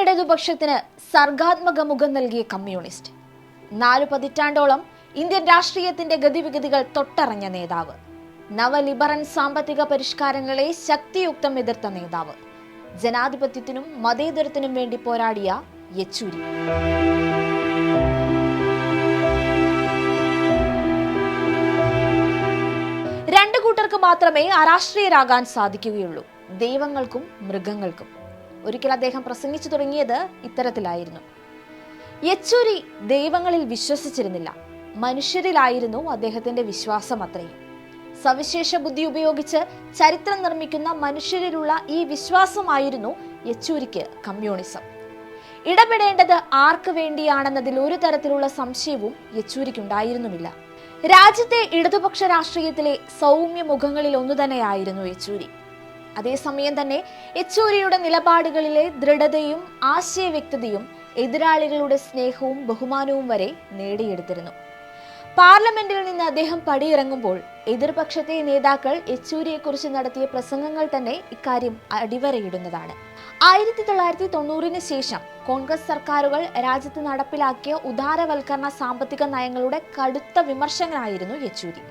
ഇടതുപക്ഷത്തിന് സർഗാത്മക മുഖം നൽകിയ കമ്മ്യൂണിസ്റ്റ്. നാലു പതിറ്റാണ്ടോളം ഇന്ത്യൻ രാഷ്ട്രീയത്തിന്റെ ഗതിവിഗതികൾ തൊട്ടറിഞ്ഞ നേതാവ്. നവലിബറൻ സാമ്പത്തിക പരിഷ്കാരങ്ങളെ ശക്തിയുക്തം എതിർത്ത നേതാവ്. ജനാധിപത്യത്തിനും മതേതരത്തിനും വേണ്ടി പോരാടിയ യെച്ചൂരി. രണ്ടു കൂട്ടർക്ക് മാത്രമേ അരാഷ്ട്രീയരാകാൻ സാധിക്കുകയുള്ളൂ. ദൈവങ്ങൾക്കും മൃഗങ്ങൾക്കും. ഒരിക്കൽ അദ്ദേഹം പ്രസംഗിച്ചു തുടങ്ങിയത് ഇത്തരത്തിലായിരുന്നു. യെച്ചൂരി ദൈവങ്ങളിൽ വിശ്വസിച്ചിരുന്നില്ല. മനുഷ്യരിലായിരുന്നു അദ്ദേഹത്തിന്റെ വിശ്വാസം അത്രയും. സവിശേഷ ബുദ്ധി ഉപയോഗിച്ച് ചരിത്രം നിർമ്മിക്കുന്ന മനുഷ്യരിലുള്ള ഈ വിശ്വാസമായിരുന്നു യെച്ചൂരിക്ക് കമ്മ്യൂണിസം. ഇടപെടേണ്ടത് ആർക്ക് വേണ്ടിയാണെന്നതിൽ ഒരു തരത്തിലുള്ള സംശയവും യെച്ചൂരിക്കുണ്ടായിരുന്നുമില്ല. രാജ്യത്തെ ഇടതുപക്ഷ രാഷ്ട്രീയത്തിലെ സൗമ്യ മുഖങ്ങളിൽ ഒന്നു തന്നെയായിരുന്നു യെച്ചൂരി. അതേസമയം തന്നെ യെച്ചൂരിയുടെ നിലപാടുകളിലെ ദൃഢതയും ആശയവ്യക്തതയും എതിരാളികളുടെ സ്നേഹവും ബഹുമാനവും വരെ നേടിയെടുത്തിരുന്നു. പാർലമെന്റിൽ നിന്ന് അദ്ദേഹം പടിയിറങ്ങുമ്പോൾ എതിർപക്ഷത്തെ നേതാക്കൾ യെച്ചൂരിയെക്കുറിച്ച് നടത്തിയ പ്രസംഗങ്ങൾ തന്നെ ഇക്കാര്യം അടിവരയിടുന്നതാണ്. ആയിരത്തി തൊള്ളായിരത്തി തൊണ്ണൂറിന് ശേഷം കോൺഗ്രസ് സർക്കാരുകൾ രാജ്യത്ത് നടപ്പിലാക്കിയ ഉദാരവൽക്കരണ സാമ്പത്തിക നയങ്ങളുടെ കടുത്ത വിമർശകനായിരുന്നു യെച്ചൂരി.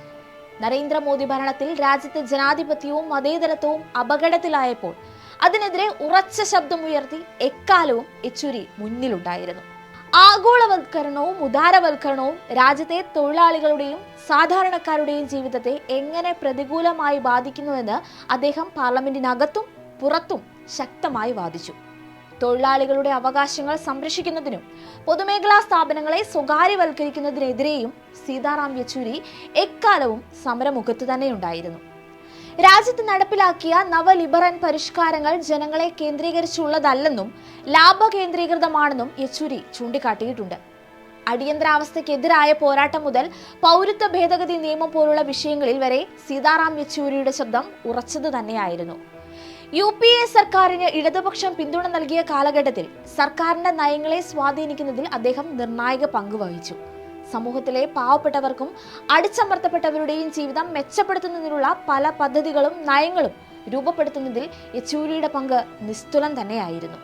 നരേന്ദ്രമോദി ഭരണത്തിൽ രാജ്യത്തെ ജനാധിപത്യവും മതേതരത്വവും അപകടത്തിലായപ്പോൾ അതിനെതിരെ ഉറച്ച ശബ്ദമുയർത്തി എക്കാലവും യെച്ചൂരി മുന്നിലുണ്ടായിരുന്നു. ആഗോളവൽക്കരണവും ഉദാരവൽക്കരണവും രാജ്യത്തെ തൊഴിലാളികളുടെയും സാധാരണക്കാരുടെയും ജീവിതത്തെ എങ്ങനെ പ്രതികൂലമായി ബാധിക്കുന്നുവെന്ന് അദ്ദേഹം പാർലമെന്റിനകത്തും പുറത്തും ശക്തമായി വാദിച്ചു. തൊഴിലാളികളുടെ അവകാശങ്ങൾ സംരക്ഷിക്കുന്നതിനും പൊതുമേഖലാ സ്ഥാപനങ്ങളെ സ്വകാര്യവൽക്കരിക്കുന്നതിനെതിരെയും സീതാറാം യെച്ചൂരി എക്കാലവും സമരമുഖത്ത് തന്നെയുണ്ടായിരുന്നു. രാജ്യത്ത് നടപ്പിലാക്കിയ നവലിബറൻ പരിഷ്കാരങ്ങൾ ജനങ്ങളെ കേന്ദ്രീകരിച്ചുള്ളതല്ലെന്നും ലാഭ കേന്ദ്രീകൃതമാണെന്നും യെച്ചൂരി ചൂണ്ടിക്കാട്ടിയിട്ടുണ്ട്. അടിയന്തരാവസ്ഥയ്ക്കെതിരായ പോരാട്ടം മുതൽ പൗരത്വ ഭേദഗതി നിയമം പോലുള്ള വിഷയങ്ങളിൽ വരെ സീതാറാം യെച്ചൂരിയുടെ ശബ്ദം ഉറച്ചത് തന്നെയായിരുന്നു. യു പി എ സർക്കാരിന് ഇടതുപക്ഷം പിന്തുണ നൽകിയ കാലഘട്ടത്തിൽ സർക്കാരിന്റെ നയങ്ങളെ സ്വാധീനിക്കുന്നതിൽ അദ്ദേഹം നിർണായക പങ്ക് വഹിച്ചു. സമൂഹത്തിലെ പാവപ്പെട്ടവർക്കും അടിച്ചമർത്തപ്പെട്ടവരുടെയും ജീവിതം മെച്ചപ്പെടുത്തുന്നതിനുള്ള പല പദ്ധതികളും നയങ്ങളും രൂപപ്പെടുത്തുന്നതിൽ യെച്ചൂരിയുടെ പങ്ക് നിസ്തുലം തന്നെയായിരുന്നു.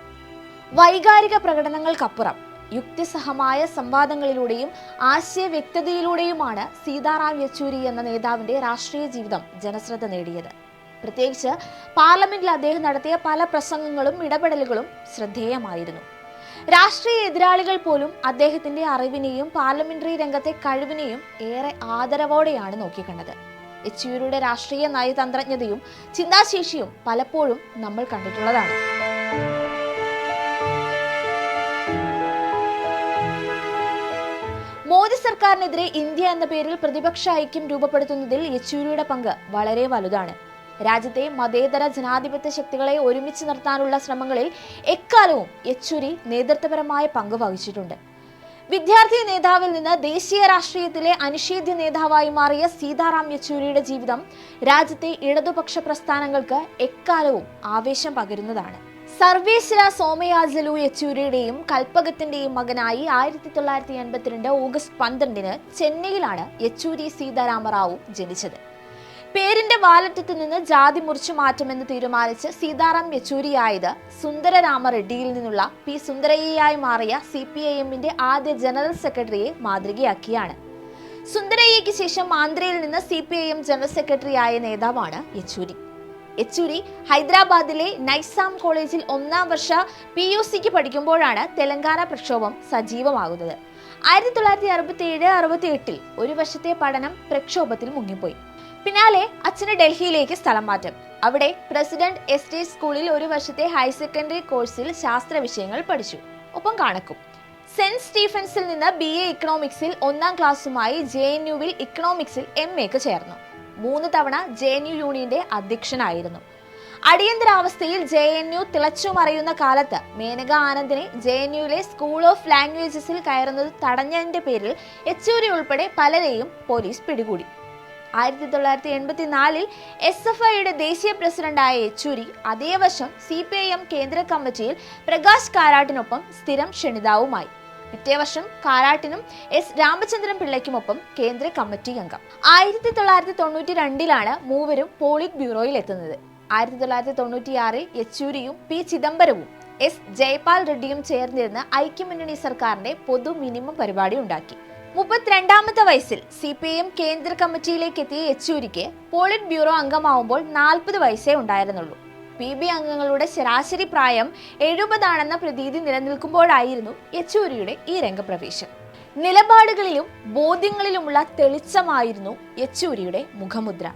വൈകാരിക പ്രകടനങ്ങൾക്കപ്പുറം യുക്തിസഹമായ സംവാദങ്ങളിലൂടെയും ആശയ വ്യക്തതയിലൂടെയുമാണ് സീതാറാം യെച്ചൂരി എന്ന നേതാവിന്റെ രാഷ്ട്രീയ ജീവിതം ജനശ്രദ്ധ നേടിയത്. പ്രത്യേകിച്ച് പാർലമെന്റിൽ അദ്ദേഹം നടത്തിയ പല പ്രസംഗങ്ങളും ഇടപെടലുകളും ശ്രദ്ധേയമായിരുന്നു. രാഷ്ട്രീയ എതിരാളികൾ പോലും അദ്ദേഹത്തിന്റെ അറിവിനെയും പാർലമെന്ററി രംഗത്തെ കഴിവിനെയും ഏറെ ആദരവോടെയാണ് നോക്കിക്കണ്ടത്. യെച്ചൂരിയുടെ രാഷ്ട്രീയ നയതന്ത്രജ്ഞതയും ചിന്താശേഷിയും പലപ്പോഴും നമ്മൾ കണ്ടിട്ടുള്ളതാണ്. മോദി സർക്കാരിനെതിരെ ഇന്ത്യ എന്ന പേരിൽ പ്രതിപക്ഷ ഐക്യം രൂപപ്പെടുത്തുന്നതിൽ യെച്ചൂരിയുടെ പങ്ക് വളരെ വലുതാണ്. രാജ്യത്തെ മതേതര ജനാധിപത്യ ശക്തികളെ ഒരുമിച്ച് നിർത്താനുള്ള ശ്രമങ്ങളിൽ എക്കാലവും യെച്ചൂരി നേതൃത്വപരമായ പങ്ക് വഹിച്ചിട്ടുണ്ട്. വിദ്യാർത്ഥി നേതാവിൽ നിന്ന് ദേശീയ രാഷ്ട്രീയത്തിലെ അനിഷേധ്യ നേതാവായി മാറിയ സീതാറാം യെച്ചൂരിയുടെ ജീവിതം രാജ്യത്തെ ഇടതുപക്ഷ പ്രസ്ഥാനങ്ങൾക്ക് എക്കാലവും ആവേശം പകരുന്നതാണ്. സർവേശ്വര സോമയാജലു യെച്ചൂരിയുടെയും കൽപ്പകത്തിന്റെയും മകനായി ആയിരത്തി തൊള്ളായിരത്തി എൺപത്തിരണ്ട് ഓഗസ്റ്റ് പന്ത്രണ്ടിന് ചെന്നൈയിലാണ് യെച്ചൂരി സീതാരാമറാവു ജനിച്ചത്. പേരിന്റെ വാലറ്റത്തിൽ നിന്ന് ജാതി മുറിച്ചു മാറ്റുമെന്ന് തീരുമാനിച്ച് സീതാറാം യെച്ചൂരിയായത് സുന്ദരരാമ റെഡ്ഡിയിൽ നിന്നുള്ള പി സുന്ദരയ്യയായി മാറിയ സി പി ഐ എമ്മിന്റെ ആദ്യ ജനറൽ സെക്രട്ടറിയെ മാതൃകയാക്കിയാണ്. സുന്ദരയ്യയ്ക്ക് ശേഷം ആന്ധ്രയിൽ നിന്ന് C P I M general സെക്രട്ടറിയായ നേതാവാണ് യെച്ചൂരി. യെച്ചൂരി ഹൈദരാബാദിലെ നൈസാം കോളേജിൽ ഒന്നാം വർഷ പി യു സിക്ക് പഠിക്കുമ്പോഴാണ് തെലങ്കാന പ്രക്ഷോഭം സജീവമാകുന്നത്. ആയിരത്തി തൊള്ളായിരത്തി അറുപത്തി ഏഴ് അറുപത്തി എട്ടിൽ ഒരു വർഷത്തെ പഠനം പ്രക്ഷോഭത്തിൽ മുങ്ങിപ്പോയി. പിന്നാലെ അച്ഛന് ഡൽഹിയിലേക്ക് സ്ഥലം മാറ്റം. അവിടെ പ്രസിഡന്റ് എസ്റ്റേറ്റ് സ്കൂളിൽ ഒരു വർഷത്തെ ഹയർ സെക്കൻഡറി കോഴ്സിൽ ശാസ്ത്ര വിഷയങ്ങൾ പഠിച്ചു. ഒപ്പം കണക്കും. സെന്റ് സ്റ്റീഫൻസിൽ നിന്ന് ബി എ ഇക്കണോമിക്സിൽ ഒന്നാം ക്ലാസ്സുമായി ജെ എൻ യുവിൽ ഇക്കണോമിക്സിൽ എം എക്ക് ചേർന്നു. മൂന്ന് തവണ ജെ എൻ യു യൂണിയന്റെ അധ്യക്ഷനായിരുന്നു. അടിയന്തരാവസ്ഥയിൽ ജെ എൻ യു തിളച്ചുമറിയുന്ന കാലത്ത് മേനക ആനന്ദിനെ ജെ എൻ യുവിലെ സ്കൂൾ ഓഫ് ലാംഗ്വേജസിൽ കയറുന്നത് തടഞ്ഞതിന്റെ പേരിൽ യെച്ചൂരി ഉൾപ്പെടെ പലരെയും പോലീസ് പിടികൂടി. ആയിരത്തി തൊള്ളായിരത്തി എൺപത്തി നാലിൽ എസ് എഫ് ഐയുടെ ദേശീയ പ്രസിഡന്റായ യെച്ചൂരി. അതേ വർഷം സി പി ഐ എം കേന്ദ്ര കമ്മിറ്റിയിൽ പ്രകാശ് കാരാട്ടിനൊപ്പം സ്ഥിരം ക്ഷണിതാവുമായി. പിറ്റേ വർഷം കാരാട്ടിനും എസ് രാമചന്ദ്രൻ പിള്ളയ്ക്കുമൊപ്പം കേന്ദ്ര കമ്മിറ്റി അംഗം. ആയിരത്തി തൊള്ളായിരത്തി തൊണ്ണൂറ്റി രണ്ടിലാണ് മൂവരും പോളിറ്റ് ബ്യൂറോയിൽ എത്തുന്നത് ആയിരത്തി തൊള്ളായിരത്തി തൊണ്ണൂറ്റിയാറിൽ യെച്ചൂരിയും പി ചിദംബരവും എസ് ജയപാൽ റെഡ്ഡിയും ചേർന്നിരുന്ന് ഐക്യമുന്നണി സർക്കാരിന്റെ പൊതു മിനിമം പരിപാടി ഉണ്ടാക്കി. മുപ്പത്തിരണ്ടാമത്തെ വയസ്സിൽ സി പി എം കേന്ദ്ര കമ്മിറ്റിയിലേക്ക് എത്തിയ യെച്ചൂരിക്ക് പോളിറ്റ് ബ്യൂറോ അംഗമാവുമ്പോൾ നാൽപ്പത് വയസ്സേ ഉണ്ടായിരുന്നുള്ളൂ. പി ബി അംഗങ്ങളുടെ ശരാശരി പ്രായം എഴുപതാണെന്ന പ്രതീതി നിലനിൽക്കുമ്പോഴായിരുന്നു യെച്ചൂരിയുടെ ഈ രംഗപ്രവേശം. നിലപാടുകളിലും ബോധ്യങ്ങളിലുമുള്ള തെളിച്ചമായിരുന്നു യെച്ചൂരിയുടെ മുഖമുദ്ര.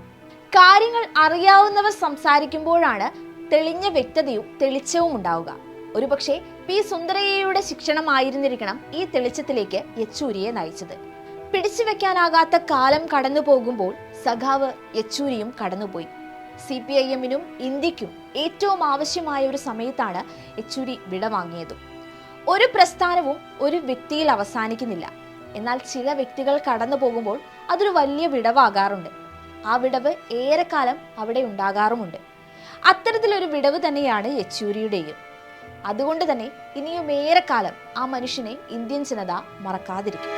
കാര്യങ്ങൾ അറിയാവുന്നവർ സംസാരിക്കുമ്പോഴാണ് തെളിഞ്ഞ വ്യക്തതയും തെളിച്ചവും ഉണ്ടാവുക. ഒരുപക്ഷെ പി സുന്ദരയ്യയുടെ ശിക്ഷണമായിരുന്നിരിക്കണം ഈ തെളിച്ചത്തിലേക്ക് യെച്ചൂരിയെ നയിച്ചത്. പിടിച്ചു വെക്കാനാകാത്ത കാലം കടന്നു പോകുമ്പോൾ സഖാവ് യെച്ചൂരിയും കടന്നുപോയി. സി പി ഐ എമ്മിനും ഇന്ത്യക്കും ഏറ്റവും ആവശ്യമായ ഒരു സമയത്താണ് യെച്ചൂരി വിടവാങ്ങിയതും. ഒരു പ്രസ്ഥാനവും ഒരു വ്യക്തിയിൽ അവസാനിക്കുന്നില്ല. എന്നാൽ ചില വ്യക്തികൾ കടന്നു പോകുമ്പോൾ അതൊരു വലിയ വിടവാകാറുണ്ട്. ആ വിടവ് ഏറെക്കാലം അവിടെ ഉണ്ടാകാറുമുണ്ട്. അത്തരത്തിലൊരു വിടവ് തന്നെയാണ് യെച്ചൂരിയുടെയും. അതുകൊണ്ട് തന്നെ ഇനിയും ഏറെക്കാലം ആ മനുഷ്യനെ ഇന്ത്യൻ ജനത മറക്കാതിരിക്കും.